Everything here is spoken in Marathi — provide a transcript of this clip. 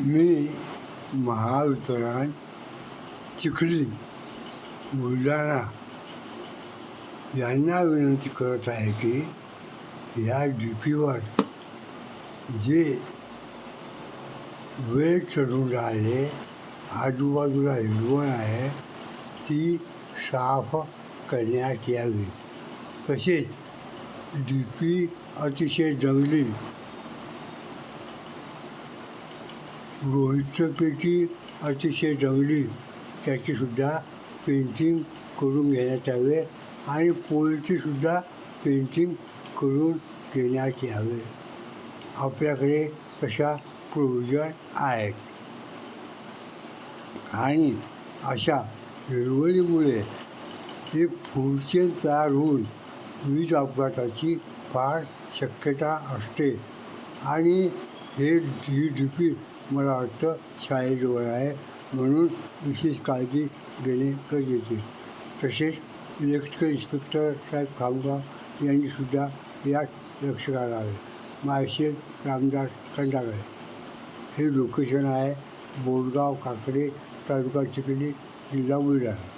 मी महावितरण चिखली बुलढाणा यांना विनंती करत आहे की या डी पीवर जे वेळ चढून राहिले आजूबाजूला हिरवण आहे ती साफ करण्यात यावी. तसेच डी पी अतिशय जंगली रोहितपेटी अतिशय जंगली त्याचीसुद्धा पेंटिंग करून घेण्यात यावे आणि पोलचीसुद्धा पेंटिंग करून घेण्यात यावे. आपल्याकडे तशा प्रोविजन आहेत. आणि अशा हिरवळीमुळे एक फुडचेन तयार होऊन वीज अपघाताची फार शक्यता असते. आणि हे ही डी पी मला वाटतं शाळेजवळ आहे म्हणून विशेष काळजी घेणे गरजेचे. तसेच इलेक्ट्रिकल इन्स्पेक्टर साहेब खामगाव यांनीसुद्धा यात लक्ष घालावे. माळशेज रामदास खंडागळे हे लोकेशन आहे बोरगाव काकडे तालुका चिखली जिल्हा बुलढाणा.